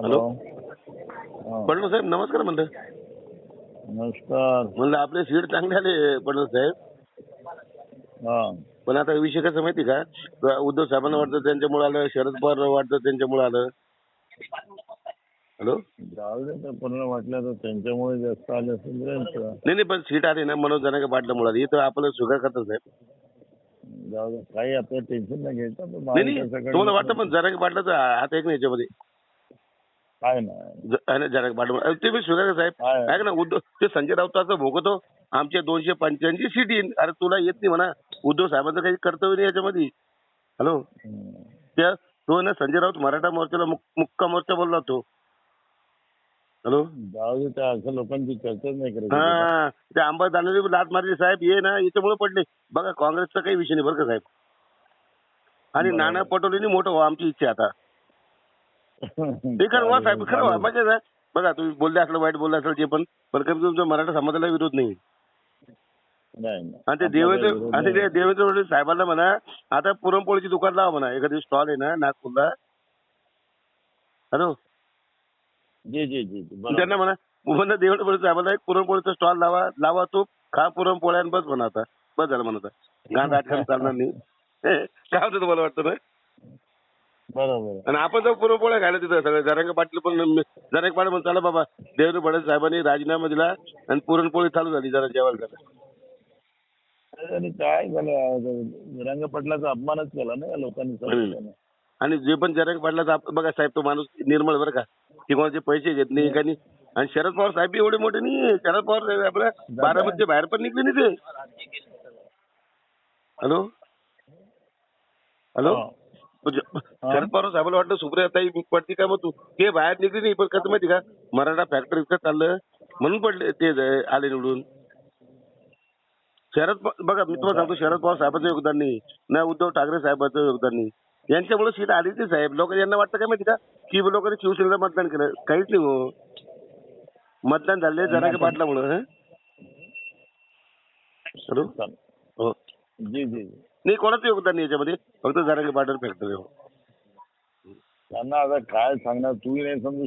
Hello. पडलो साहेब नमस्कार म्हणलं. नमस्कार. म्हणलं आपले सीट चांगले आले पडलो साहेब. हा. पण आता विषय कसं माहिती का? उद्धव साहेबांना वाटतं त्यांच्यामुळे आलं शरद पवार वाटतं त्यांच्यामुळे आलं. हॅलो. कोणाला वाटलं तर त्यांच्यामुळे जास्त आले असेल नाही नाही पण सीट आली ना मनोज जनाके पाटल्यामुळे आली. तर आपलं स्वीकार करतात साहेब. जाऊ दे काही आपलं टेन्शन नाही घ्यायचं. नाही नाही तुम्हाला वाटतं पण जनाके पाटलाचं हात एक नाही याच्यामध्ये? काय नाही. जनाके पाटील ते मी स्वीकार साहेब. आहे. ऐक ना उद्धव ते संजय राऊताचं भोगतो. आमचे दोनशे पंच्याऐंशी सीट येईन. अरे तुला येत नाही म्हणा. उद्धव साहेबांचं काही कर्तव्य नाही याच्यामध्ये. हॅलो. त्या तो ना संजय राऊत मराठा मोर्चाला मुक- मुक्का मोर्चा बोलला तो हॅलो? जाऊ दे असं लोकांची चर्चाच नाही करायची हा. ते आंबा दानवे लात मारले. साहेब ये ना. याच्यामुळे पडले. बघा काँग्रेसचा काही विषय नाही बरं का साहेब? आणि. नाना पटोलेनी मोठं व्हा आमची इच्छा आता. खरं साहेब खरं म्हणजे बघा तुम्ही बोलले असलं वाईट बोलले असेल जे पण पण कधी तुमच्या मराठा समाजाला विरोध नाही. आणि ते देवेंद्र आणि ते. देवेंद्र फडणवीस साहेबांना म्हणा आता पुरणपोळीची दुकान लावा म्हणा. एखादी स्टॉल आहे ना नागपूरला. हॅलो? जी जी जी. त्यांना म्हणा म्हणा देवेंद्र फडणवीस साहेबांना एक पुरणपोळीचा स्टॉल लावा लावा तू. खा पुरणपोळ्या बस म्हणा आता. बस झालं म्हणा आता. गाण राजकारण चालणार नाही. काय होतं तुम्हाला वाटतं ना? बरोबर. आणि आपण तर पुरणपोळ्या खायला तिथं. सगळे जरांग पाटील पण जरांग पाटील पण चला बाबा देवेंद्र फडणवीस साहेबांनी राजीनामा दिला आणि पुरणपोळी चालू झाली जरा जेवायला झालं आणि काय झालं रंग पटलाचा अपमानच केला ना या लोकांनी. आणि जे पण जरांग पाटलाचा आप- बघा साहेब तो माणूस निर्मळ बरं का. की कोणाचे पैसे घेत नाही काही नाही. आणि शरद पवार साहेब बी एवढे मोठे नाही शरद पवार साहेब आपल्या बारामतीच्या बाहेर पण निघले नाही ते. हॅलो? हॅलो? हा. म्हणजे शरद पवार साहेबांना वाटलं सुप्रियाताई पडती का मग तू ते बाहेर निघली नाही पण कसं माहिती का? मराठा फॅक्टरी इतकं चाललं म्हणून पडले ते आले निवडून. शरद बघा मी तुम्हाला सांगतो शरद पवार साहेबांचं योगदान नाही ना उद्धव ठाकरे साहेबांचं योगदान नाही. यांच्यामुळे सीट आली नाही साहेब. लोक यांना वाटतं काय माहिती का? की लोकांनी शिवसेनेला मतदान केलं. काहीच नाही हो. मतदान झाले जरा पाटलामुळं हं? हॅलो. हो जी जी जी. नाही कोणाचं योगदान नाही याच्यामध्ये? फक्त जरांगे पाटील फॅक्टरी हो त्यांना आता काय सांगणार? तूही नाही समजू